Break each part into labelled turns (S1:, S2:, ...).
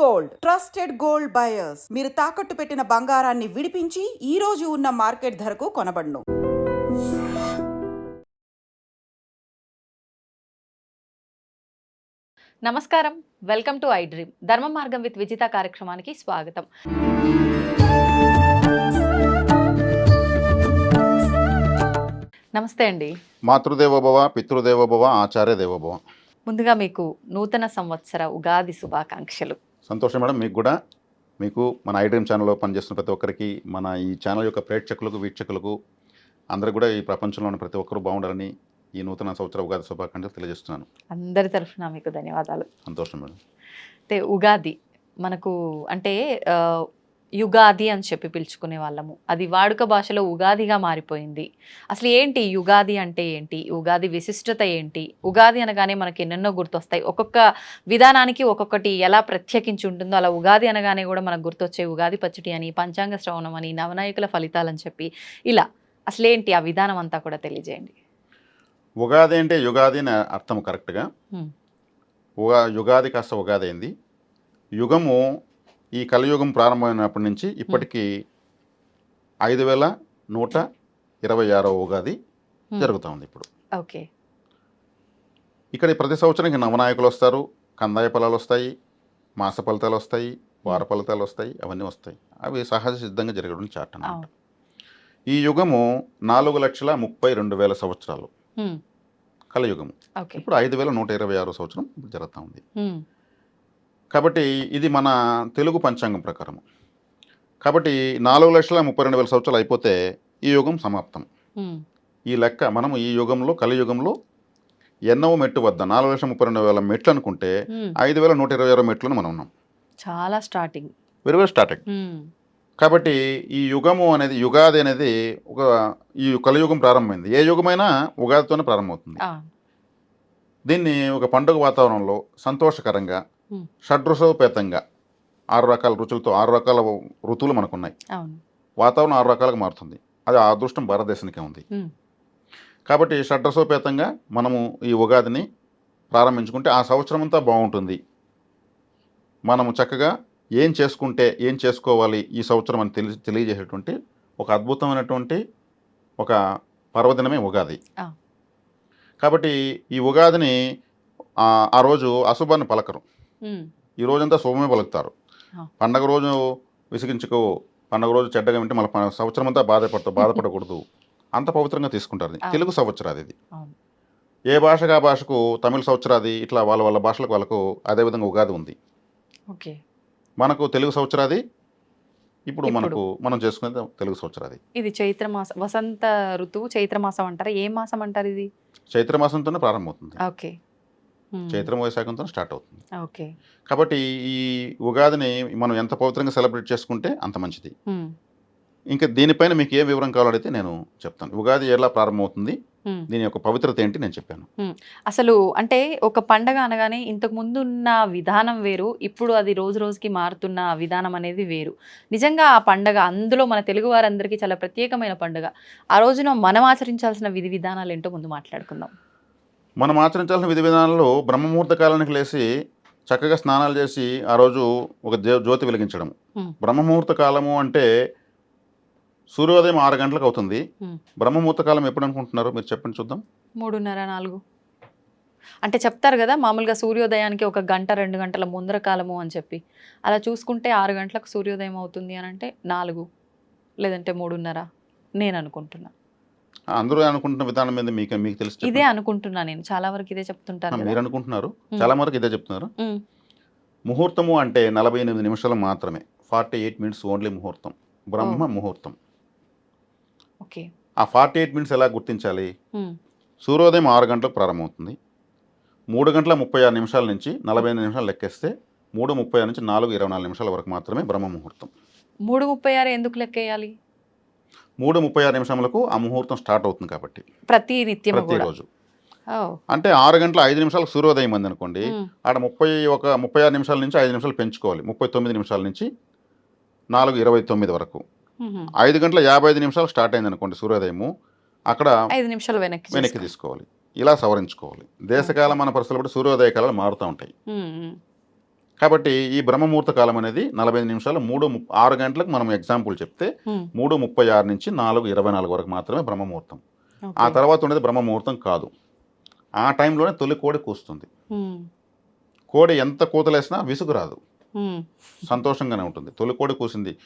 S1: Gold trusted gold buyers మీరు తాకట్టు పెట్టిన బంగారాన్ని విడిపించి ఈ రోజు ఉన్న మార్కెట్ ధరకు కొనబడును.
S2: నమస్కారం. వెల్కమ్ టు ఐ డ్రీమ్ ధర్మ మార్గం విత్ విజిత కార్యక్రమానికి స్వాగతం. నమస్తే అండి.
S3: మాతృదేవోభవ పితృదేవోభవ ఆచార్య దేవోభవ.
S2: ముందుగా మీకు నూతన సంవత్సర ఉగాది శుభాకాంక్షలు.
S3: సంతోషం మేడం. మీకు కూడా మీకు మన ఐడ్రీమ్ ఛానల్లో పనిచేస్తున్న ప్రతి ఒక్కరికి మన ఈ ఛానల్ యొక్క ప్రేక్షకులకు వీక్షకులకు అందరికి కూడా ఈ ప్రపంచంలో ఉన్న ప్రతి ఒక్కరు బాగుండాలని ఈ నూతన సంవత్సర ఉగాది శుభాకాంక్షలు తెలియజేస్తున్నాను.
S2: అందరి తరఫున మీకు ధన్యవాదాలు.
S3: సంతోషం మేడం.
S2: అయితే ఉగాది మనకు అంటే యుగాది అని చెప్పి పిలుచుకునే వాళ్ళము. అది వాడుక భాషలో ఉగాదిగా మారిపోయింది. అసలు ఏంటి యుగాది అంటే ఏంటి? ఉగాది విశిష్టత ఏంటి? ఉగాది అనగానే మనకి ఎన్నెన్నో గుర్తొస్తాయి. ఒక్కొక్క విధానానికి ఒక్కొక్కటి ఎలా ప్రత్యేకించి ఉంటుందో అలా ఉగాది అనగానే కూడా మనకు గుర్తొచ్చే ఉగాది పచ్చడి అని పంచాంగ శ్రవణం అని నవనాయకుల ఫలితాలని చెప్పి ఇలా. అసలేంటి ఆ విధానం అంతా కూడా తెలియజేయండి.
S3: ఉగాది అంటే యుగాది అని అర్థం కరెక్ట్గా. ఉగా యుగాది కాస్త ఉగాది అయింది. యుగము ఈ కలియుగం ప్రారంభమైనప్పటి నుంచి ఇప్పటికీ ఐదు వేల నూట ఇరవై ఆరో ఉగాది. జరుగుతూ ఉంది ఇప్పుడు.
S2: ఓకే.
S3: ఇక్కడ ప్రతి సంవత్సరం ఇంక నవనాయకులు వస్తారు కందాయ ఫలాలు వస్తాయి మాస ఫలితాలు వస్తాయి వార ఫలితాలు వస్తాయి అవన్నీ వస్తాయి. అవి సహజ సిద్ధంగా జరగడం చాట్ అన్నమాట.
S2: అవును.
S3: ఈ యుగము నాలుగు లక్షల ముప్పై రెండు వేల సంవత్సరాలు. కలియుగము. ఇప్పుడు ఐదు వేల నూట ఇరవై ఆరో సంవత్సరం జరుగుతూ ఉంది. కాబట్టి ఇది మన తెలుగు పంచాంగం ప్రకారం కాబట్టి నాలుగు లక్షల ముప్పై రెండు వేల సంవత్సరాలు అయిపోతే ఈ యుగం సమాప్తం. ఈ లెక్క మనం ఈ యుగంలో కలియుగంలో ఎన్నవ మెట్టు వద్ద నాలుగు లక్షల ముప్పై రెండు వేల మెట్లు అనుకుంటే. ఐదు వేల నూట ఇరవై ఆరో మెట్లను మనం ఉన్నాం
S2: చాలా స్టార్టింగ్
S3: వెరీ వెరీ స్టార్టింగ్. కాబట్టి ఈ యుగము అనేది యుగాది అనేది ఒక ఈ కలియుగం ప్రారంభమైంది ఏ యుగమైనా ఉగాదితోనే ప్రారంభమవుతుంది దీన్ని ఒక పండుగ వాతావరణంలో సంతోషకరంగా. షడ్రుసోపేతంగా ఆరు రకాల రుచులతో ఆరు రకాల ఋతువులు మనకున్నాయి. వాతావరణం ఆరు రకాలుగా మారుతుంది. అది ఆ అదృష్టం భారతదేశానికే ఉంది. కాబట్టి షడ్రసోపేతంగా మనము ఈ ఉగాదిని ప్రారంభించుకుంటే ఆ సంవత్సరం అంతా బాగుంటుంది. మనము చక్కగా ఏం చేసుకుంటే ఏం చేసుకోవాలి ఈ సంవత్సరం అని తెలి తెలియజేసేటువంటి ఒక అద్భుతమైనటువంటి ఒక పర్వదినమే ఉగాది. కాబట్టి ఈ ఉగాదిని ఆ రోజు అశుభాన్ని పలకరు. ఈ రోజంతా శుభమే పలుకుతారు. పండగ రోజు విసిగించుకో పండగ రోజు చెడ్డగా వింటే మళ్ళీ సంవత్సరం అంతా బాధపడతావు బాధపడకూడదు. అంత పవిత్రంగా తీసుకుంటారు. తెలుగు సంవత్సరాది ఇది ఏ భాషకు ఆ భాషకు తమిళ సంవత్సరాది ఇట్లా వాళ్ళ వాళ్ళ భాషలకు వాళ్ళకు అదే విధంగా ఉగాది ఉంది.
S2: ఓకే.
S3: మనకు తెలుగు సంవత్సరాది ఇప్పుడు. మనకు మనం చేసుకునేది తెలుగు సంవత్సరాది
S2: ఇది చైత్ర మాసం వసంత ఋతువు చైత్ర మాసం అంటారా? ఏ మాసం అంటారు ఇది?
S3: చైత్ర మాసంతోనే ప్రారంభమవుతుంది.
S2: ఓకే.
S3: చైత్ర వైశాఖంతో స్టార్ట్ అవుతుంది.
S2: ఓకే.
S3: కాబట్టి ఈ ఉగాదిని మనం ఎంత పవిత్రంగా సెలబ్రేట్ చేసుకుంటే అంత మంచిది.
S2: హ్మ్.
S3: ఇంకా దీనిపైన మీకు ఏ వివరం కావాలైతే నేను చెప్తాను. ఉగాది ఎలా ప్రారంభమవుతుంది?
S2: హ్మ్.
S3: దీని యొక్క పవిత్రత ఏంటి నేను చెప్పాను.
S2: అసలు అంటే ఒక పండగ అనగానే ఇంతకు ముందు ఉన్న విధానం వేరు ఇప్పుడు అది రోజు రోజుకి మారుతున్న విధానం అనేది వేరు. నిజంగా ఆ పండగ అందులో మన తెలుగు వారందరికీ చాలా ప్రత్యేకమైన పండుగ. ఆ రోజున మనం ఆచరించాల్సిన విధి విధానాలు ఏంటో ముందు మాట్లాడుకుందాం.
S3: మనం ఆచరించాల్సిన విధి విధానాల్లో బ్రహ్మముహూర్త కాలానికి లేచి చక్కగా స్నానాలు చేసి ఆ రోజు ఒక జ్యో- జ్యోతి వెలిగించడం. బ్రహ్మముహూర్త కాలము అంటే సూర్యోదయం ఆరు గంటలకు అవుతుంది. బ్రహ్మముహూర్త కాలం ఎప్పుడు అనుకుంటున్నారు? మీరు చెప్పండి చూద్దాం.
S2: మూడున్నర నాలుగు. అంటే చెప్తారు కదా మామూలుగా సూర్యోదయానికి ఒక గంట రెండు గంటల ముందర కాలము అని చెప్పి. అలా చూసుకుంటే ఆరు గంటలకు సూర్యోదయం అవుతుంది అని అంటే నాలుగు లేదంటే మూడున్నర నేను అనుకుంటున్నా.
S3: అందరూ అనుకుంటున్న విధానం మీద మీకు మీకు తెలిసి.
S2: ఇదే అనుకుంటున్నా నేను. చాలా వరకు ఇదే చెప్తుంటాను.
S3: మీరు అనుకుంటున్నారు. చాలా వరకు ఇదే చెప్తున్నారు. ముహూర్తము అంటే నలభై ఎనిమిది నిమిషాలు మాత్రమే. ఫార్టీ ఎయిట్ మినిట్స్ ఓన్లీ ముహూర్తం. బ్రహ్మ ముహూర్తం.
S2: ఓకే.
S3: ఆ ఫార్టీ ఎయిట్ మినిట్స్ ఎలా గుర్తించాలి? సూర్యోదయం ఆరు గంటలకు ప్రారంభమవుతుంది. మూడు గంటల ముప్పై ఆరు నిమిషాల నుంచి నలభై ఎనిమిది నిమిషాలు లెక్కేస్తే మూడు ముప్పై ఆరు నుంచి నాలుగు ఇరవై నాలుగు నిమిషాల వరకు మాత్రమే బ్రహ్మ ముహూర్తం.
S2: మూడు ముప్పై ఆరు ఎందుకు లెక్కేయాలి?
S3: మూడు ముప్పై ఆరు నిమిషములకు ఆ ముహూర్తం స్టార్ట్ అవుతుంది కాబట్టి.
S2: ప్రతి నిత్యం కూడా.
S3: ప్రతిరోజు అంటే ఆరు గంటల ఐదు నిమిషాలకు సూర్యోదయం అంది అనుకోండి ఆడ ముప్పై ఒక ముప్పై ఆరు నిమిషాల నుంచి ఐదు నిమిషాలు పెంచుకోవాలి. ముప్పై తొమ్మిది నిమిషాల నుంచి నాలుగు ఇరవై తొమ్మిది వరకు. ఐదు గంటల యాభై ఐదు నిమిషాలు స్టార్ట్ అయింది అనుకోండి సూర్యోదయము అక్కడ
S2: ఐదు నిమిషాలు వెనక్కి
S3: వెనక్కి. తీసుకోవాలి. ఇలా సవరించుకోవాలి. దేశకాలం మన పరిస్థితులు బట్టి సూర్యోదయ కాలాలు మారుతూ ఉంటాయి. కాబట్టి ఈ బ్రహ్మముహూర్త కాలం అనేది నలభై ఐదు నిమిషాలు మూడు ఆరు గంటలకు మనం ఎగ్జాంపుల్ చెప్తే మూడు ముప్పై ఆరు నుంచి నాలుగు ఇరవై నాలుగు వరకు మాత్రమే బ్రహ్మముహూర్తం. ఆ. తర్వాత ఉండేది బ్రహ్మముహూర్తం కాదు. ఆ టైంలోనే తొలి కోడి కూస్తుంది. కోడి ఎంత కూతలేసినా విసుగు రాదు. సంతోషంగానే ఉంటుంది. తొలి కోడి కూసింది.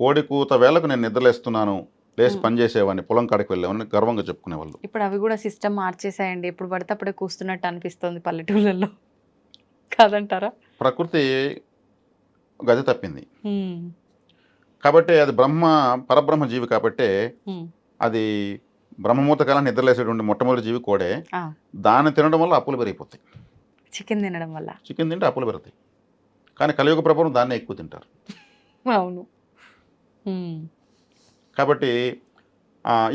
S3: కోడి కూత వేళకు నేను నిద్రలేస్తున్నాను లేచి
S2: మ్మ్.
S3: పని చేసేవాడిని పొలం కాడికి వెళ్ళేవాడిని గర్వంగా చెప్పుకునేవాళ్ళు.
S2: ఇప్పుడు అవి కూడా సిస్టమ్ మార్చేసాయండి ఎప్పుడు పడితే అప్పుడే కూస్తున్నట్టు అనిపిస్తుంది పల్లెటూళ్ళల్లో. కాదంటారా?
S3: ప్రకృతి గది తప్పింది. కాబట్టి అది బ్రహ్మ పరబ్రహ్మ జీవి కాబట్టి అది బ్రహ్మముహూర్త కాలం నిద్రలేసేటువంటి మొట్టమొదటి జీవి కోడే. దాన్ని తినడం వల్ల అప్పులు పెరిగిపోతాయి.
S2: చికెన్ తినడం వల్ల.
S3: చికెన్ తింటే అప్పులు పెరుగుతాయి. కానీ కలియుగ ప్రభావం దాన్నే ఎక్కువ తింటారు.
S2: అవును.
S3: కాబట్టి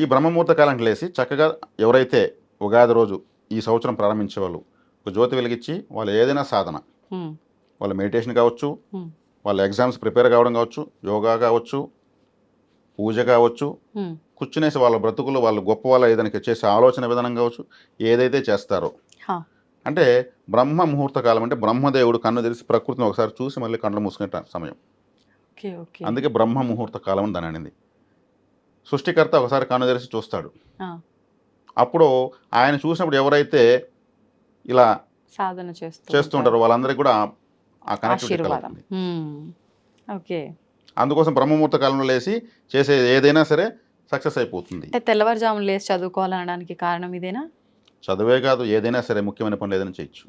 S3: ఈ బ్రహ్మముహూర్త కాలానికి లేసి చక్కగా ఎవరైతే ఉగాది రోజు ఈ సంవత్సరం ప్రారంభించే వాళ్ళు ఒక జ్యోతి వెలిగించి వాళ్ళు ఏదైనా సాధన వాళ్ళ మెడిటేషన్ కావచ్చు
S2: ఉమ్,
S3: వాళ్ళ ఎగ్జామ్స్ ప్రిపేర్ కావడం కావచ్చు యోగా కావచ్చు పూజ కావచ్చు
S2: ఉమ్,
S3: కూర్చునేసి వాళ్ళ బ్రతుకులు వాళ్ళు గొప్ప వాళ్ళ ఏదైనా చేసే ఆలోచన విధానం కావచ్చు ఏదైతే చేస్తారో. అంటే బ్రహ్మ ముహూర్త కాలం అంటే బ్రహ్మదేవుడు కన్ను తెరిచి ప్రకృతిని ఒకసారి చూసి మళ్ళీ కళ్ళు మూసుకునే సమయం. అందుకే బ్రహ్మ ముహూర్త కాలం అని దాని అనింది. సృష్టికర్త ఒకసారి కన్ను తెరిచి చూస్తాడు. అప్పుడు ఆయన చూసినప్పుడు ఎవరైతే ఇలా
S2: సాధన చేస్తూ
S3: చేస్తుంటారో వాళ్ళందరికీ కూడా ఆ కనెక్టివిటీ
S2: ఆశీర్వాదం. ఓకే.
S3: అందుకోసం బ్రహ్మముహూర్త కాలంలో లేసి చేసే ఏదైనా సరే సక్సెస్ అయిపోతుంది.
S2: అంటే తెల్లవారుజామున లేచి చదువుకోవాలనడానికి కారణం ఇదేనా?
S3: చదువే కాదు ఏదైనా సరే ముఖ్యమైన పనులు ఏదైనా చేయొచ్చు.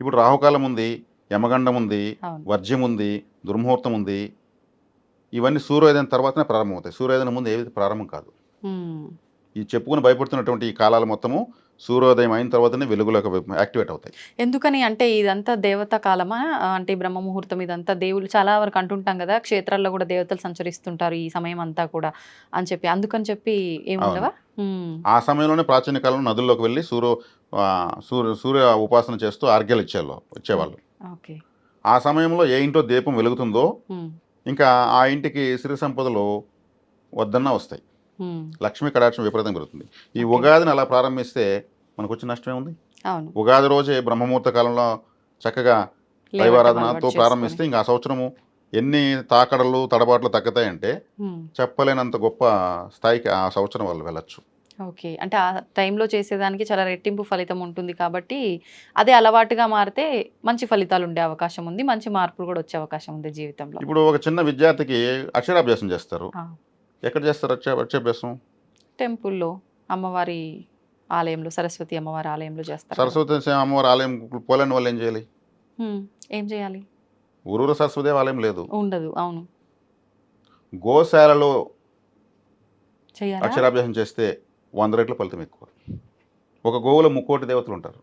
S3: ఇప్పుడు రాహుకాలం ఉంది యమగండం ఉంది వర్జ్యం ఉంది దుర్ముహూర్తం ఉంది. ఇవన్నీ సూర్యోదయం తర్వాతనే ప్రారంభమవుతాయి. సూర్యోదయం ముందు ఏది ప్రారంభం కాదు. ఈ చెప్పుకుని భయపడుతున్నటువంటి ఈ కాలాలు మొత్తము సూర్యోదయం అయిన తర్వాతనే వెలుగులోకి యాక్టివేట్ అవుతాయి.
S2: ఎందుకని అంటే ఇదంతా దేవత కాలమా? అంటే బ్రహ్మ ముహూర్తం ఇదంతా దేవుళ్ళు చాలా వరకు అంటుంటాం కదా క్షేత్రాల్లో కూడా దేవతలు సంచరిస్తుంటారు ఈ సమయం అంతా కూడా అని చెప్పి. అందుకని చెప్పి ఏముండవా
S3: ఆ సమయంలోనే ప్రాచీన కాలంలో నదుల్లోకి వెళ్ళి సూర్య సూర్య సూర్య ఉపాసన చేస్తూ ఆర్గ్యాలు ఇచ్చేవాళ్ళు
S2: ఓకే.
S3: ఆ సమయంలో ఏ ఇంట్లో దీపం వెలుగుతుందో ఇంకా ఆ ఇంటికి సిరి సంపదలు వద్దన్నా వస్తాయి. లక్ష్మీ కటాక్షం విపరీతం పెరుగుతుంది. ఈ. ఉగాదిని అలా ప్రారంభిస్తే మనకు వచ్చిన నష్టమే ఉంది ఉగాది రోజే బ్రహ్మముహూర్త కాలంలో చక్కగా దైవారాధనతో ప్రారంభిస్తే. ఇంకా ఆ సంవత్సరము ఎన్ని తాకడలు తడబాట్లు తగ్గుతాయంటే చెప్పలేనంత గొప్ప స్థాయికి ఆ సంవత్సరం వాళ్ళు వెళ్ళొచ్చు.
S2: ఓకే. అంటే ఆ టైంలో చేసేదానికి చాలా రెట్టింపు ఫలితం ఉంటుంది కాబట్టి అదే అలవాటుగా మారితే మంచి ఫలితాలు ఉండే అవకాశం ఉంది మంచి మార్పులు కూడా వచ్చే అవకాశం ఉంది జీవితంలో.
S3: ఇప్పుడు ఒక చిన్న విద్యార్థికి అక్షరాభ్యాసం చేస్తారు. ఎక్కడ చేస్తారు అక్షర అక్షరాభ్యాసం
S2: టెంపుల్లో అమ్మవారి ఆలయంలో సరస్వతి అమ్మవారి ఆలయంలో చేస్తారు.
S3: సరస్వతి అమ్మవారి ఆలయం పోలేని వాళ్ళు ఏం చేయాలి?
S2: ఏం చేయాలి?
S3: ఊరూరు సరస్వతి ఆలయం లేదు.
S2: ఉండదు అవును.
S3: గోశాలలో అక్షరాభ్యాసం చేస్తే వంద రెట్ల ఫలితం ఎక్కువ. ఒక గోవులో ముక్కోటి దేవతలు ఉంటారు.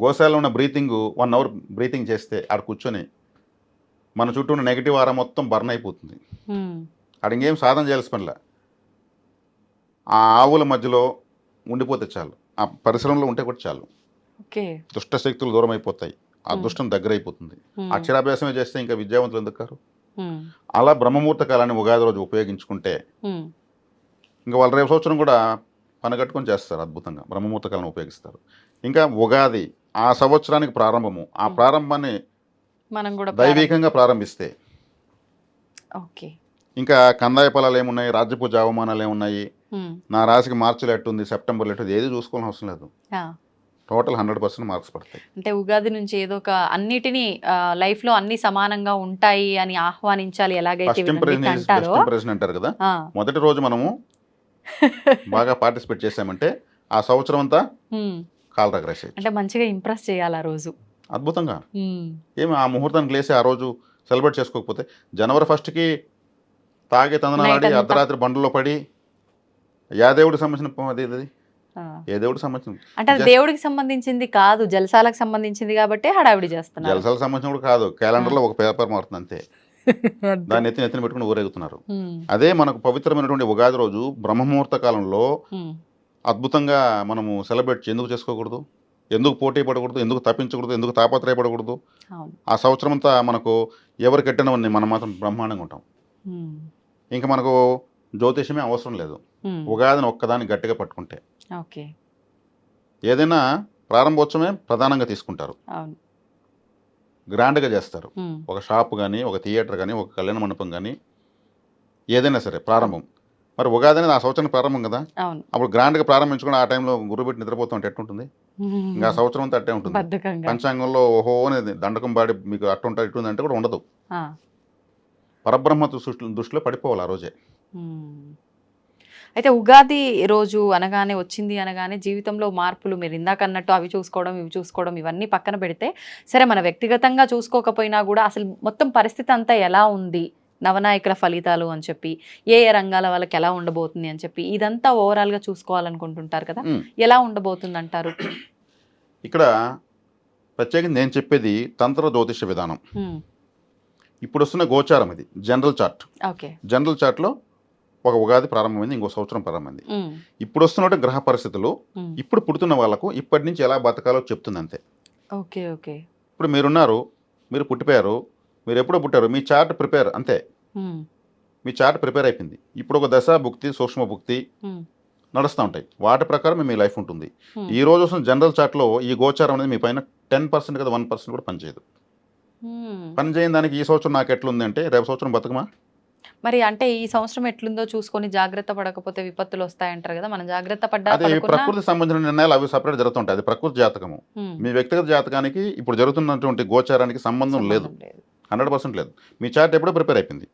S3: గోశాలలో ఉన్న బ్రీతింగ్ వన్ అవర్ బ్రీతింగ్ చేస్తే ఆడ కూర్చొని మన చుట్టూ ఉన్న నెగిటివ్ ఆరా మొత్తం బర్న్ అయిపోతుంది. ఇంకేం సాధన చేయాల్సిన పనిలే. ఆ ఆవుల మధ్యలో ఉండిపోతే చాలు. ఆ పరిసరంలో ఉంటే కూడా చాలు.
S2: ఓకే.
S3: దుష్ట శక్తులు దూరం అయిపోతాయి ఆ. దుష్టం దగ్గర అయిపోతుంది అక్షరాభ్యాసమే చేస్తే ఇంకా విద్యావంతులు ఎందుకు కారు? అలా బ్రహ్మముహూర్త కాలాన్ని ఉగాది రోజు ఉపయోగించుకుంటే ఇంకా వాళ్ళు రేపు సంవత్సరం కూడా పనగట్టుకొని చేస్తారు అద్భుతంగా. బ్రహ్మముహూర్త కాలం ఉపయోగిస్తారు. ఇంకా ఉగాది ఆ సంవత్సరానికి ప్రారంభము. ఆ. ప్రారంభాన్ని
S2: మనం కూడా
S3: దైవికంగా ప్రారంభిస్తే
S2: ఓకే.
S3: ఇంకా కందాయ ఫలాలు ఏమున్నాయి? రాజ్యపూజ అవమానాలు ఏమున్నాయి? నా రాశికి మార్చిలో ఎట్టుంది? సెప్టెంబర్లో ఎట్టుంది? ఏది చూసుకోవాల్సిన అవసరం లేదు. టోటల్ హండ్రెడ్ పర్సెంట్ మార్క్స్ పడతాయి.
S2: అంటే ఉగాది నుంచి ఏదో ఒక అన్నిటినీ లైఫ్లో అన్ని సమానంగా ఉంటాయి అని ఆహ్వానించాలి ఎలాగైతే
S3: ఇంప్రెషన్
S2: అంటారో.
S3: కదా? మొదటి రోజు మనము బాగా పార్టిసిపేట్ చేసామంటే ఆ సంవత్సరం అంతా కాల్ రగరేసేయచ్చు
S2: అంటే మంచిగా ఇంప్రెస్ చేయాలి ఆ రోజు.
S3: అద్భుతంగా. ఏమి ఆ ముహూర్తానికి లేసి ఆ రోజు సెలబ్రేట్ చేసుకోకపోతే జనవరి ఫస్ట్కి తాగే
S2: అంతా.
S3: అర్ధరాత్రి బండ్లో పడి యా దేవుడికి సంబంధించిన అది. ఏ దేవుడికి సంబంధించిన
S2: అంటే దేవుడికి సంబంధించింది కాదు జలసాలకు సంబంధించింది కాబట్టి హడావిడి చేస్తున్నారు.
S3: జలసాలకు సంబంధించిన కూడా కాదు క్యాలెండర్లో ఒక పేపర్ మారుతుంది అంతే. దాన్ని ఎత్తి ఎత్తిన పెట్టుకుని ఊరేగుతున్నారు. అదే మనకు పవిత్రమైనటువంటి ఉగాది రోజు బ్రహ్మముహూర్త కాలంలో అద్భుతంగా మనము సెలబ్రేట్ ఎందుకు చేసుకోకూడదు? ఎందుకు పోటీ పడకూడదు? ఎందుకు తప్పించకూడదు? ఎందుకు తాపత్రయపడకూడదు? ఆ సంవత్సరం అంతా మనకు ఎవరు కట్టినవన్నీ మనం మాత్రం బ్రహ్మాండంగా ఉంటాం. ఇంకా మనకు జ్యోతిషమే అవసరం లేదు. ఉగాదిని ఒక్కదాన్ని గట్టిగా పట్టుకుంటే.
S2: ఓకే.
S3: ఏదైనా ప్రారంభోత్సవమే ప్రధానంగా తీసుకుంటారు. గ్రాండ్గా చేస్తారు. ఒక షాప్ కానీ ఒక థియేటర్ కానీ ఒక కళ్యాణ మండపం కానీ ఏదైనా సరే ప్రారంభం. మరి ఉగాది అనేది ఆ సంవత్సరం ప్రారంభం కదా? అప్పుడు గ్రాండ్గా ప్రారంభించుకుని ఆ టైంలో గురువు పెట్టి నిద్రపోతుంటే ఎట్టుంటుంది ఇంకా ఆ సంవత్సరం అంతా అట్టే ఉంటుంది. పంచాంగంలో ఓహో అనేది దండకం బాడి మీకు అట్టుంటా ఇట్టుంది అంటే కూడా ఉండదు. పరబ్రహ్మ దృష్టి దృష్టిలో పడిపోవాలి ఆ రోజే.
S2: అయితే ఉగాది రోజు అనగానే వచ్చింది అనగానే జీవితంలో మార్పులు మీరు ఇందాక అన్నట్టు అవి చూసుకోవడం ఇవి చూసుకోవడం ఇవన్నీ పక్కన పెడితే సరే మన వ్యక్తిగతంగా చూసుకోకపోయినా కూడా అసలు మొత్తం పరిస్థితి అంతా ఎలా ఉంది? నవనాయకుల ఫలితాలు అని చెప్పి ఏ ఏ రంగాల వాళ్ళకి ఎలా ఉండబోతుంది అని చెప్పి ఇదంతా ఓవరాల్గా చూసుకోవాలనుకుంటుంటారు కదా. ఎలా ఉండబోతుంది అంటారు
S3: ఇక్కడ ప్రత్యేకించి నేను చెప్పేది తంత్ర జ్యోతిష విధానం. ఇప్పుడు వస్తున్న గోచారం ఇది జనరల్ చార్ట్. జనరల్ చార్ట్లో ఒక ఉగాది ప్రారంభమైంది ఇంకో సంవత్సరం ప్రారంభమైంది. ఇప్పుడు వస్తున్నట్టు గ్రహ పరిస్థితులు ఇప్పుడు పుడుతున్న వాళ్ళకు ఇప్పటి నుంచి ఎలా బతకాలో చెప్తుంది అంతే
S2: ఓకే ఓకే.
S3: ఇప్పుడు మీరున్నారు మీరు పుట్టిపోయారు మీరు ఎప్పుడో పుట్టారు మీ చార్ట్ ప్రిపేర్ అంతే. మీ. చార్ట్ ప్రిపేర్ అయిపోయింది. ఇప్పుడు ఒక దశ భుక్తి సూక్ష్మ భుక్తి నడుస్తూ ఉంటాయి. వాటి ప్రకారం మీ లైఫ్ ఉంటుంది. ఈ రోజు వస్తున్న జనరల్ చార్ట్లో ఈ గోచారం అనేది మీ పైన టెన్ పర్సెంట్ కదా వన్ పర్సెంట్ కూడా పనిచేయదు. పని చేయని దానికి ఈ సంవత్సరం నాకు ఎట్లుంది అంటే రేపు సంవత్సరం బతుకమా?
S2: మరి అంటే ఈ సంవత్సరం ఎట్లుందో చూసుకొని జాగ్రత్త పడకపోతే విపత్తులు వస్తాయంటారు కదా మనం జాగ్రత్త పడ్డా
S3: అదే ప్రకృతి సంబంధించిన నిర్ణయాలు అవి సపరేట్ జరుగుతుంటాయి. అది ప్రకృతి జాతకము. మీ వ్యక్తిగత జాతకానికి ఇప్పుడు జరుగుతున్నటువంటి గోచారానికి సంబంధం లేదు. హండ్రెడ్ పర్సెంట్ లేదు. మీ చార్ట్ ఎప్పుడో ప్రిపేర్ అయిపోయింది.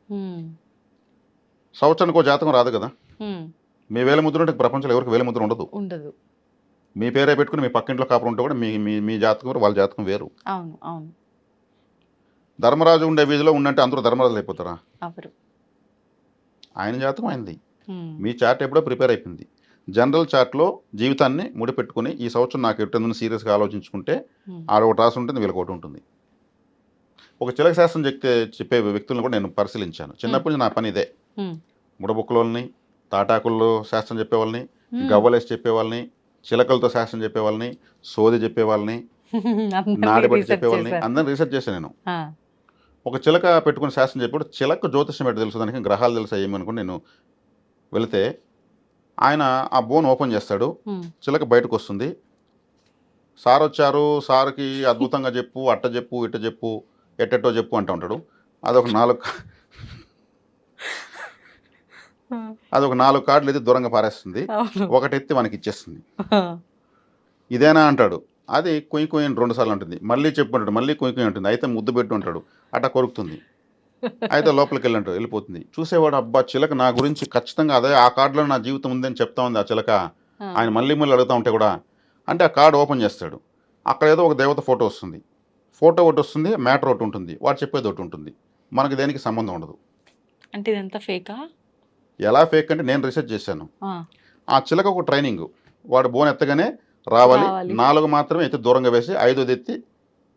S3: సంవత్సరానికి ఒక జాతకం రాదు కదా. మీ వేల ముద్ర ఉంటే ప్రపంచంలో ఎవరికి వేల ముద్ర ఉండదు.
S2: ఉండదు.
S3: మీ పేరే పెట్టుకుని మీ పక్కింట్లో కాపురం ఉంటే కూడా మీ మీ జాతకం వాళ్ళ జాతకం వేరు.
S2: అవును అవును.
S3: ధర్మరాజు ఉండే వీధిలో ఉండంటే అందరూ ధర్మరాజులు అయిపోతారా? ఆయన జాతకం అయింది. మీ చార్ట్ ఎప్పుడో ప్రిపేర్ అయిపోయింది. జనరల్ చార్ట్లో జీవితాన్ని ముడిపెట్టుకుని ఈ సంవత్సరం నాకు ఎట్టుందని సీరియస్గా ఆలోచించుకుంటే ఆడ ఒకటి రాసి ఉంటుంది వీళ్ళకి ఒకటి ఉంటుంది. ఒక చిలక శాస్త్రం చెప్తే చెప్పే వ్యక్తులను కూడా నేను పరిశీలించాను. చిన్నప్పటి నుంచి నా పని ఇదే. ముడబుక్కలోని తాటాకుల్లో శాస్త్రం చెప్పేవాళ్ళని. గవ్వలేసి చెప్పేవాళ్ళని చిలకలతో శాస్త్రం చెప్పేవాళ్ళని సోది చెప్పేవాళ్ళని
S2: research
S3: చెప్పేవాళ్ళని. అందరిని రీసెర్చ్ చేశాను నేను. ఒక చిలక పెట్టుకుని శాస్త్రం చెప్పాడు. చిలక జ్యోతిషం ఎట్ట తెలుసు? దానికి గ్రహాలు తెలుసా? ఏమనుకుని నేను వెళితే ఆయన ఆ బోన్ ఓపెన్ చేస్తాడు. చిలక బయటకు వస్తుంది. సార్ వచ్చారు. సార్కి అద్భుతంగా చెప్పు అట్ట చెప్పు ఇట్ట చెప్పు ఎట్టెట్టో చెప్పు అంటూ ఉంటాడు. అదొక నాలుగు అదొక నాలుగు కార్డులు ఎత్తి దూరంగా పారేస్తుంది. ఒకటి ఎత్తి మనకి ఇచ్చేస్తుంది. ఇదేనా అంటాడు. అది కుయ్యి కుయ్యి అని రెండు సార్లు ఉంటుంది మళ్ళీ చెప్పు అంటాడు మళ్ళీ కుయ్యి కుయ్యి ఉంటుంది అయితే ముద్దు పెట్టు అంటాడు అట్ట కొరుకుతుంది. అయితే లోపలికి వెళ్ళంటాడు వెళ్ళిపోతుంది. చూసేవాడు అబ్బా చిలక నా గురించి ఖచ్చితంగా అదే ఆ కార్డులో నా జీవితం ఉందని చెప్తా ఉంది ఆ చిలక. ఆయన మళ్ళీ మళ్ళీ అడుగుతూ ఉంటే కూడా అంటే ఆ కార్డు ఓపెన్ చేస్తాడు. అక్కడ ఏదో ఒక దేవత ఫోటో వస్తుంది. ఫోటో ఒకటి వస్తుంది మ్యాటర్ ఒకటి ఉంటుంది వాడు చెప్పేది ఒకటి ఉంటుంది. మనకి దేనికి సంబంధం ఉండదు.
S2: అంటే ఇదంతా ఫేకా?
S3: ఎలా ఫేక్ అంటే నేను రీసెర్చ్ చేశాను. ఆ చిలక ఒక ట్రైనింగ్. వాడు బోన్ ఎత్తగానే రావాలి. నాలుగు మాత్రమే ఎత్తి దూరంగా వేసి ఐదోది ఎత్తి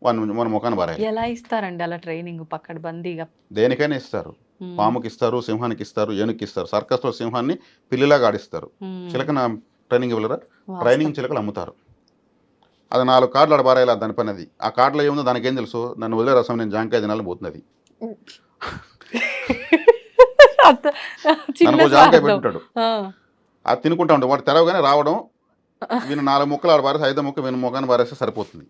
S3: మన మన ముఖాన్ని పారాయి
S2: ఎలా ఇస్తారండి అలా ట్రైనింగ్ పక్కన బందీగా?
S3: దేనికైనా ఇస్తారు. పాముకి ఇస్తారు సింహానికి ఇస్తారు ఏనుగుకి ఇస్తారు సర్కస్లో సింహాన్ని పిల్లిలాగా ఆడిస్తారు. చిలకన ట్రైనింగ్ ఇవ్వలేరా. ట్రైనింగ్ చిలకలు అమ్ముతారు. అది నాలుగు కార్డులు ఆడబారాయాలి దాని పని అది. ఆ కార్డులో ఏముందో దానికి ఏం తెలుసు? నన్ను వదిలే రసం నేను జాంకాయ తినాలని పోతున్నది జాంకాయ. పెట్టుంటాడు అది తినుకుంటా ఉంటాడు. వాడు తెరవగానే రావడం వీళ్ళు నాలుగు ముక్కలు ఆడ పారేసి ఐదో ముక్క వీని ముఖాన్ని పారేస్తే సరిపోతుంది.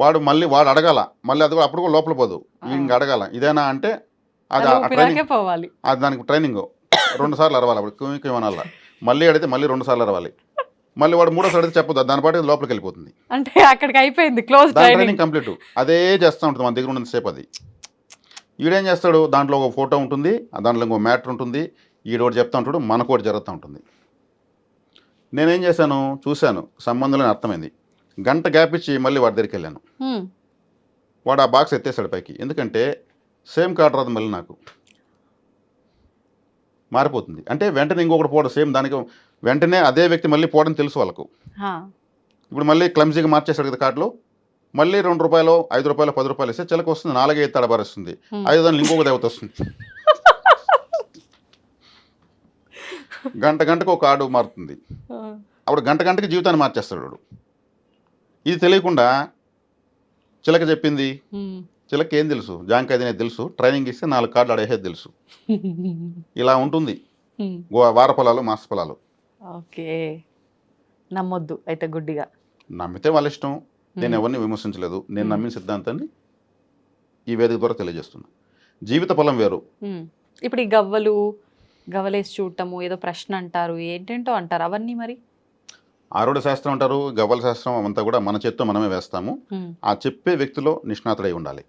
S3: వాడు మళ్ళీ వాడు అడగాల మళ్ళీ అది కూడా అప్పుడు కూడా లోపల పోదు. ఇంక అడగాల ఇదేనా అంటే అది ట్రైనింగ్
S2: పోవాలి.
S3: అది దానికి ట్రైనింగ్ రెండు సార్లు అరవాలి అప్పుడు అనాల. మళ్ళీ అడిగితే మళ్ళీ రెండు సార్లు అరవాలి. మళ్ళీ వాడు మూడోసారి అడిగితే చెప్పదు దాని పాటు లోపలికి వెళ్ళిపోతుంది.
S2: అంటే అక్కడికి అయిపోయింది క్లోజ్ ట్రైనింగ్
S3: కంప్లీట్. అదే చేస్తూ ఉంటుంది మన దగ్గర ఉన్నంతసేపు అది. ఈడేం చేస్తాడు దాంట్లో ఒక ఫోటో ఉంటుంది ఆ దాంట్లో ఇంకో మ్యాటర్ ఉంటుంది ఈడోటి చెప్తా ఉంటాడు మనకు ఒకటి జరుగుతూ ఉంటుంది. నేనేం చేశాను? చూశాను. సంబంధం లేని అర్థమైంది. గంట గ్యాప్ ఇచ్చి మళ్ళీ వాడి దగ్గరికి వెళ్ళాను. వాడు ఆ బాక్స్ ఎత్తేసాడు పైకి. ఎందుకంటే సేమ్ కార్డ్ రాదు మళ్ళీ నాకు. మారిపోతుంది. అంటే వెంటనే ఇంకొకటి పోవడం సేమ్ దానికి వెంటనే అదే వ్యక్తి మళ్ళీ పోవడం తెలుసు వాళ్ళకు. ఇప్పుడు మళ్ళీ క్లమ్జీగా మార్చేశాడు కదా కార్డులో. మళ్ళీ రెండు రూపాయలు ఐదు రూపాయలు పది రూపాయలు ఇస్తే చిలక వస్తుంది. నాలుగే ఎత్తి అడబారేస్తుంది
S2: Hmm.
S3: ఐదు దాన్ని ఇంకొక దేవత వస్తుంది. గంట గంటకు ఒక కార్డు మారుతుంది. అప్పుడు గంట గంటకి జీవితాన్ని మార్చేస్తాడు వాడు. ఇది తెలియకుండా చిలక చెప్పింది. చిలక ఏం తెలుసు? జాంకాయ తినేది తెలుసు. ట్రైనింగ్ ఇస్తే నాలుగు కార్డులు అడేసేది తెలుసు. ఇలా ఉంటుంది. వార పొలాలు మాస పొలాలు
S2: ఓకే. నమ్మొద్దు అయితే గుడ్డిగా.
S3: నమ్మితే వాళ్ళ ఇష్టం. నేను ఎవరిని విమర్శించలేదు. నేను నమ్మిన సిద్ధాంతాన్ని ఈ వేదిక ద్వారా తెలియజేస్తున్నా. జీవిత ఫలం వేరు.
S2: ఇప్పుడు ఈ గవ్వలు గవ్వలేసి చూడటము ఏదో ప్రశ్న అంటారు ఏంటేంటో అంటారు అవన్నీ మరి?
S3: ఆరుడ శాస్త్రం అంటారు గవ్వల శాస్త్రం అంతా కూడా మన చేత్తో మనమే వేస్తాము. ఆ చెప్పే వ్యక్తిలో నిష్ణాతుడై ఉండాలి.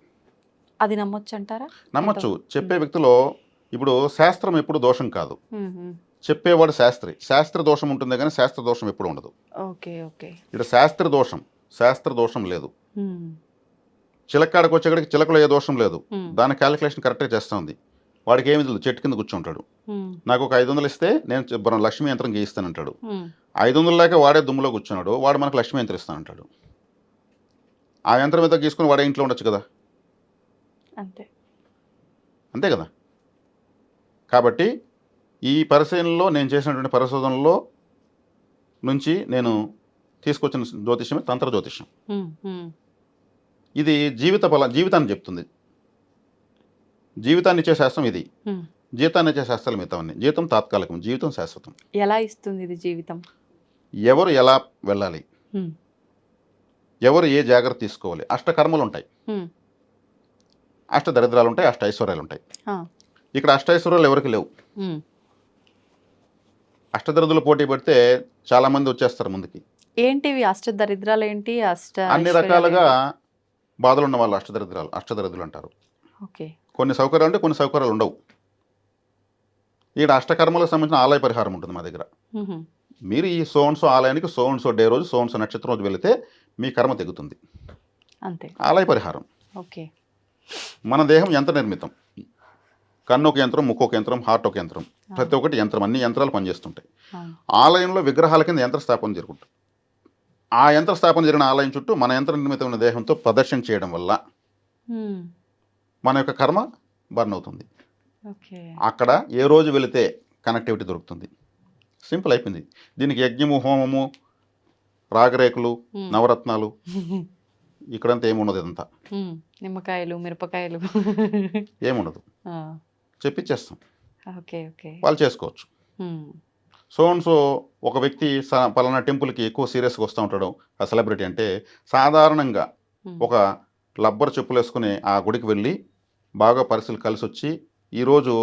S2: అది నమ్మొచ్చు అంటారా?
S3: నమ్మొచ్చు. చెప్పే వ్యక్తిలో ఇప్పుడు శాస్త్రం ఎప్పుడు దోషం కాదు. చెప్పేవాడు శాస్త్రి. శాస్త్ర దోషం ఉంటుంది కానీ శాస్త్ర దోషం ఎప్పుడు ఉండదు.
S2: Okay okay.
S3: ఇక్కడ శాస్త్ర దోషం శాస్త్ర దోషం లేదు.
S2: ఉమ్,
S3: చిలక్కాడకు వచ్చేక్కడికి చిలకలో ఏ దోషం లేదు. దాని క్యాలిక్యులేషన్ కరెక్ట్గా చేస్తుంది వాడికి ఏమి తెలియదు చెట్టు కింద కూర్చుంటాడు. నాకు ఒక ఐదు వందలు ఇస్తే నేను లక్ష్మీ యంత్రం గీయిస్తానంటాడు. ఐదు వందలు లేక వాడే దుమ్ములో కూర్చున్నాడు వాడు మనకు లక్ష్మీ యంత్రం ఇస్తానంటాడు. ఆ యంత్రం మీద గీసుకుని వాడే ఇంట్లో ఉండొచ్చు కదా?
S2: అంతే.
S3: అంతే కదా? కాబట్టి ఈ పరిశీలనలో నేను చేసినటువంటి పరిశోధనలో నుంచి నేను తీసుకొచ్చిన జ్యోతిష్యమే తంత్ర జ్యోతిష్యం. ఇది జీవిత ఫల జీవితాన్ని చెప్తుంది. జీవితాన్ని ఇచ్చే శాస్త్రం ఇది. జీతాన్ని ఇచ్చే శాస్త్రాలు మిగతావన్నీ జీవితం తాత్కాలికం జీవితం శాశ్వతం.
S2: ఎలా ఇస్తుంది ఇది జీవితం?
S3: ఎవరు ఎలా వెళ్ళాలి? ఎవరు ఏ జాగ్రత్త తీసుకోవాలి? అష్ట కర్మలు ఉంటాయి. అష్ట దరిద్రాలు ఉంటాయి అష్ట ఐశ్వర్యాలు ఉంటాయి ఇక్కడ అష్ట ఐశ్వర్యాలు ఎవరికి లేవు. అష్టదరిద్రులు పోటీ పెడితే చాలా మంది వచ్చేస్తారు ముందుకి.
S2: ఏంటివి? అష్ట దరిద్రాలు ఏంటి అష్ట
S3: అన్ని రకాలుగా? బాధలు ఉన్న వాళ్ళు అష్టదరిద్రాలు అష్టదరిద్రులు అంటారు.
S2: ఓకే.
S3: కొన్ని సౌకర్యాలు ఉంటే కొన్ని సౌకర్యాలు ఉండవు. ఇక్కడ అష్టకర్మలకు సంబంధించిన ఆలయ పరిహారం ఉంటుంది మా దగ్గర. మీరు ఈ సోన్సో ఆలయానికి సోన్సో డే రోజు సోన్సో నక్షత్రం రోజు వెళితే మీ కర్మ తెగుతుంది.
S2: అంతే.
S3: ఆలయ పరిహారం.
S2: ఓకే.
S3: మన దేహం యంత్ర నిర్మితం. కన్ను ఒక యంత్రం ముక్కు ఒక యంత్రం హార్ట్ ఒక యంత్రం. ప్రతి ఒక్కటి యంత్రం అన్ని యంత్రాలు పనిచేస్తుంటాయి. ఆలయంలో విగ్రహాల కింద యంత్ర స్థాపన జరుగుతుంది. ఆ యంత్ర స్థాపన జరిగిన ఆలయం చుట్టూ మన యంత్ర నిర్మితమైన దేహంతో ప్రదర్శన చేయడం వల్ల మన యొక్క కర్మ బర్న్ అవుతుంది అక్కడ ఏ రోజు వెళితే కనెక్టివిటీ దొరుకుతుంది. సింపుల్ అయిపోయింది. దీనికి యజ్ఞము హోమము రాగరేకులు. నవరత్నాలు ఇక్కడంతా ఏముండదు ఇదంతా.
S2: నిమ్మకాయలు మిరపకాయలు.
S3: ఏముండదు చెప్పించేస్తాం
S2: ఓకే
S3: వాళ్ళు చేసుకోవచ్చు. సో అండ్ సో ఒక వ్యక్తి పలానా టెంపుల్కి ఎక్కువ సీరియస్గా వస్తూ ఉంటాడు. ఆ సెలబ్రిటీ అంటే సాధారణంగా. ఒక లబ్బర్ చెప్పులు వేసుకుని ఆ గుడికి వెళ్ళి బాగా పరిస్థితులు కలిసి వచ్చి ఈరోజు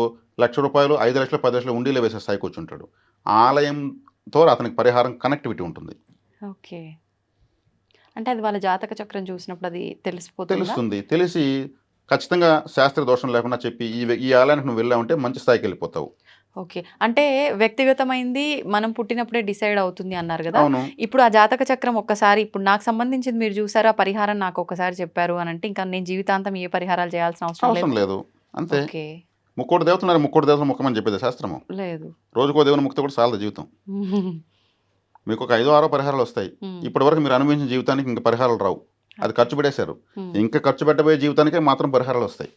S3: లక్ష రూపాయలు ఐదు లక్షలు పది లక్షలు ఉండిలో వేసే స్థాయికి వచ్చి ఉంటాడు ఆలయంతో అతనికి పరిహారం కనెక్టివిటీ ఉంటుంది.
S2: ఓకే. అంటే అది వాళ్ళ జాతక చక్రం చూసినప్పుడు అది తెలిసిపోతుంది?
S3: తెలుస్తుంది. తెలిసి ఖచ్చితంగా శాస్త్ర దోషం లేకుండా చెప్పి ఈ ఈ ఆలయానికి నువ్వు వెళ్ళావంటే మంచి స్థాయికి వెళ్ళిపోతావు.
S2: ఓకే. అంటే వ్యక్తిగతమైంది మనం పుట్టినప్పుడే డిసైడ్ అవుతుంది అన్నారు కదా. ఇప్పుడు ఆ జాతక చక్రం ఒక్కసారి ఇప్పుడు నాకు సంబంధించింది మీరు చూసారా పరిహారం నాకు ఒకసారి చెప్పారు అని అంటే ఇంకా నేను జీవితాంతం ఏ పరిహారాలు చేయాల్సిన అవసరం లేదు.
S3: అంతే. ముక్కోటి దేవతన్నారు ముక్కోటి దేవతలు ముఖమని చెప్పేది శాస్త్రము.
S2: లేదు.
S3: రోజుకో దేవుని ముక్తి కూడా చాలదు జీవితం. మీకు ఒక ఐదో ఆరో పరిహారాలు వస్తాయి. ఇప్పటి వరకు మీరు అనుభవించిన జీవితానికి ఇంకా పరిహారాలు రావు. అది ఖర్చు పెట్టేశారు. ఇంకా ఖర్చు పెట్టబోయే జీవితానికే మాత్రం పరిహారాలు వస్తాయి.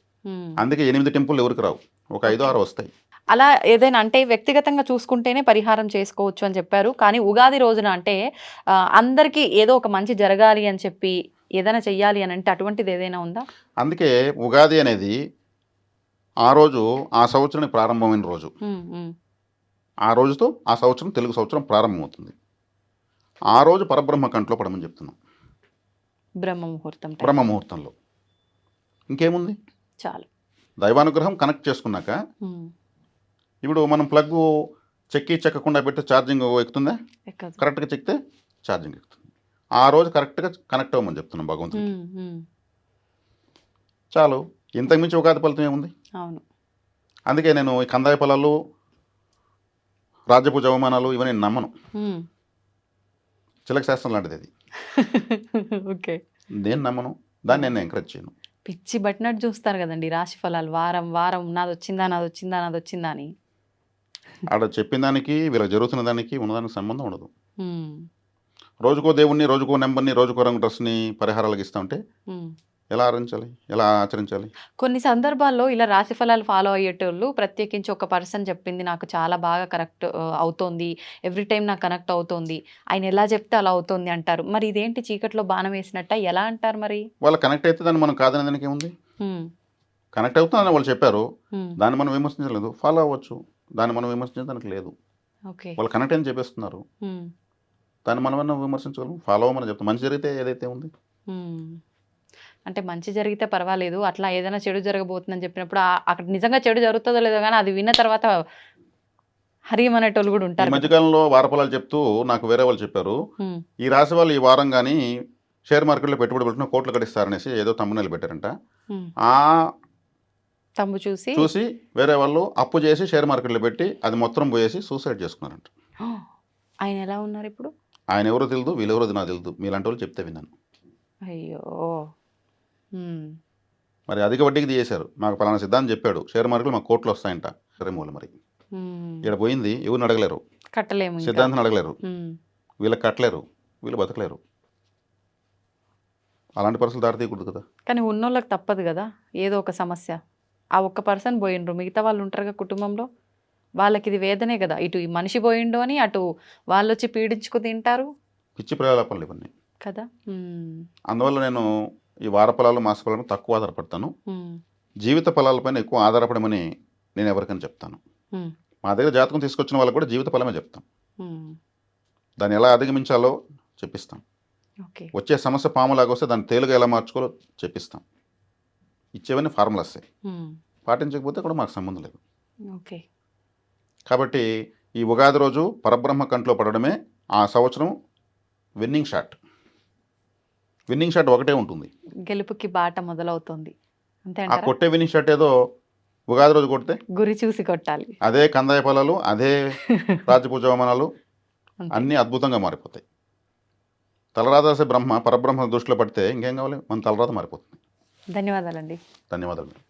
S3: అందుకే ఎనిమిది టెంపుల్ ఎవరికి రావు. ఒక ఐదో ఆరో వస్తాయి.
S2: అలా ఏదైనా అంటే వ్యక్తిగతంగా చూసుకుంటేనే పరిహారం చేసుకోవచ్చు అని చెప్పారు. కానీ ఉగాది రోజున అంటే అందరికీ ఏదో ఒక మంచి జరగాలి అని చెప్పి ఏదైనా చెయ్యాలి అని అంటే అటువంటిది ఏదైనా ఉందా?
S3: అందుకే ఉగాది అనేది ఆ రోజు ఆ సంవత్సరానికి ప్రారంభమైన రోజు. ఆ రోజుతో ఆ సంవత్సరం తెలుగు సంవత్సరం ప్రారంభమవుతుంది. ఆ రోజు పరబ్రహ్మ కంట్లో పడమని చెప్తున్నాం.
S2: బ్రహ్మ ముహూర్తం.
S3: బ్రహ్మ ముహూర్తంలో ఇంకేముంది?
S2: చాలు.
S3: దైవానుగ్రహం కనెక్ట్ చేసుకున్నాక ఇప్పుడు మనం ప్లగ్ చెక్కి చెక్కకుండా పెట్టి ఛార్జింగ్ ఎక్కుతుందా? కరెక్ట్గా చెక్తే ఛార్జింగ్ ఎక్కుతుంది. ఆ రోజు కరెక్ట్గా కనెక్ట్ అవ్వమని చెప్తున్నాం భగవంతుడు చాలు. ఇంతకుమించి ఉగాది ఫలితం ఏముంది?
S2: అవును.
S3: అందుకే నేను ఈ కందాయ పొలాలు రాజ్యపూజ అవమానాలు ఇవన్నీ నమ్మను. చిలక శాస్త్రం లాంటిది అది.
S2: ఓకే.
S3: నేను నమ్మను. దాన్ని నేను ఎంకరేజ్ చేయను.
S2: పిచ్చి పట్టినట్టు చూస్తారు కదండి రాశి ఫలాలు. వారం వారం నాది వచ్చిందా నాది వచ్చిందా నాది వచ్చిందా అని.
S3: ఆడ చెప్పిన దానికి వీళ్ళకి జరుగుతున్న దానికి ఉన్నదానికి సంబంధం ఉండదు. రోజుకో దేవుణ్ణి రోజుకో నెంబర్ని రోజుకో రంగు డ్రెస్ని పరిహారాలకు ఇస్తా ఉంటే. ఎలా ఆచరించాలి? ఎలా ఆచరించాలి?
S2: కొన్ని సందర్భాల్లో ఇలా రాశి ఫలాలు ఫాలో అయ్యేటోళ్ళు ప్రత్యేకించి ఒక పర్సన్ చెప్పింది నాకు చాలా బాగా కరెక్ట్ అవుతోంది. ఎవ్రీ టైం నాకు కనెక్ట్ అవుతోంది. ఆయన ఎలా చెప్తే అలా అవుతోంది అంటారు. మరి ఇదేంటి చీకట్లో బాణం వేసినట్ట? ఎలా అంటారు మరి?
S3: వాళ్ళు కనెక్ట్ అయితే దాన్ని మనం కాదనే దానికి ఏముంది? కనెక్ట్ అవుతుందని వాళ్ళు చెప్పారు. దాన్ని మనం విమర్శించలేదు. ఫాలో అవ్వచ్చు. దాన్ని మనం విమర్శించడానికి లేదు. వాళ్ళు కనెక్ట్ అని చెప్పేస్తున్నారు. దాన్ని మనం విమర్శించగలం? ఫాలో అవ్వమని చెప్తాం. మంచి జరిగితే ఏదైతే ఉంది.
S2: అంటే మంచి జరిగితే పర్వాలేదు. అట్లా ఏదైనా చెడు జరగబోతుందని చెప్పినప్పుడు అక్కడ నిజంగా చెడు జరుగుతుందో లేదో కానీ అది విన్న తర్వాత హరియం అనేటోళ్ళు కూడా ఉంటారు.
S3: మధ్యకాలంలో వారఫలాలు చెప్తూ నాకు వేరే వాళ్ళు చెప్పారు. ఈ రాశి వాళ్ళు ఈ వారం కానీ షేర్ మార్కెట్లో పెట్టుబడి పెట్టిన కోట్లు గడిస్తారనేసి ఏదో తమ్ముళ్ళు పెట్టారంట. ఆ
S2: తమ్ము చూసి
S3: చూసి వేరే వాళ్ళు అప్పు చేసి షేర్ మార్కెట్లో పెట్టి అది మొత్తం పోయేసి సూసైడ్ చేసుకున్నారంట.
S2: "ఓ, ఆయన ఎలా ఉన్నారు ఇప్పుడు?
S3: ఆయన ఎవరో తెలియదు వీళ్ళెవరో నాకు తెలియదు మీలాంటి వాళ్ళు చెప్తే విన్నాను.
S2: అయ్యో.
S3: మరి అధిక వడ్డీకి తీసేశారు. మాకు పలానా సిద్ధాంతం చెప్పాడు. షేర్ మార్కెట్లో మాకు కోట్లు వస్తాయంట సరే మూల మరి. ఇక్కడ పోయింది ఎవరిని అడగలేరు.
S2: కట్టలేము.
S3: సిద్ధాంతం అడగలేరు. వీళ్ళకి కట్టలేరు. వీళ్ళు బతకలేరు. అలాంటి పరిస్థితులు దారి తీయకూడదు కదా.
S2: కానీ ఉన్నోళ్ళకి తప్పదు కదా. ఏదో ఒక సమస్య. ఆ ఒక్క పర్సన్ పోయిండ్రు. మిగతా వాళ్ళు ఉంటారుగా కుటుంబంలో? వాళ్ళకి ఇది వేదనే కదా. ఇటు ఈ మనిషి పోయిండు అని అటు వాళ్ళు వచ్చి పీడించుకు తింటారు?
S3: పిచ్చి ప్రయోలాపాలు ఇవన్నీ.
S2: కదా?
S3: అందువల్ల నేను ఈ వార ఫలాలు మాస ఫలాలు తక్కువ ఆధారపడతాను. జీవిత ఫలాలపైన ఎక్కువ ఆధారపడమని నేను ఎవరికైనా చెప్తాను. మా దగ్గర జాతకం తీసుకొచ్చిన వాళ్ళకి కూడా జీవిత ఫలమే చెప్తాం. దాన్ని ఎలా అధిగమించాలో చెప్పిస్తాం. వచ్చే సమస్య పాములాగా వస్తే దాన్ని తేలిగా ఎలా మార్చుకోవాలో చెప్పిస్తాం. ఇచ్చేవన్నీ ఫార్ములాసే పాటించకపోతే కూడా మాకు సంబంధం లేదు.
S2: ఓకే.
S3: కాబట్టి ఈ ఉగాది రోజు పరబ్రహ్మ కంట్లో పడడమే ఆ సంవత్సరం విన్నింగ్ షాట్. విన్నింగ్ షాట్ ఒకటే ఉంటుంది.
S2: గెలుపుకి బాట మొదలవుతుంది. అంతే
S3: ఆ కొట్టే విన్నింగ్ షాట్ ఏదో ఉగాది రోజు కొడితే
S2: గురి చూసి కొట్టాలి.
S3: అదే కందాయ ఫలాలు అదే రాజపూజ హోమనాలు
S2: అంతే.
S3: అన్నీ అద్భుతంగా మారిపోతాయి. తలరాదాసే బ్రహ్మ పరబ్రహ్మ దృష్టిలో పడితే ఇంకేం కావాలి? మన తలరాత మారిపోతుంది.
S2: ధన్యవాదాలండి.
S3: ధన్యవాదాలు.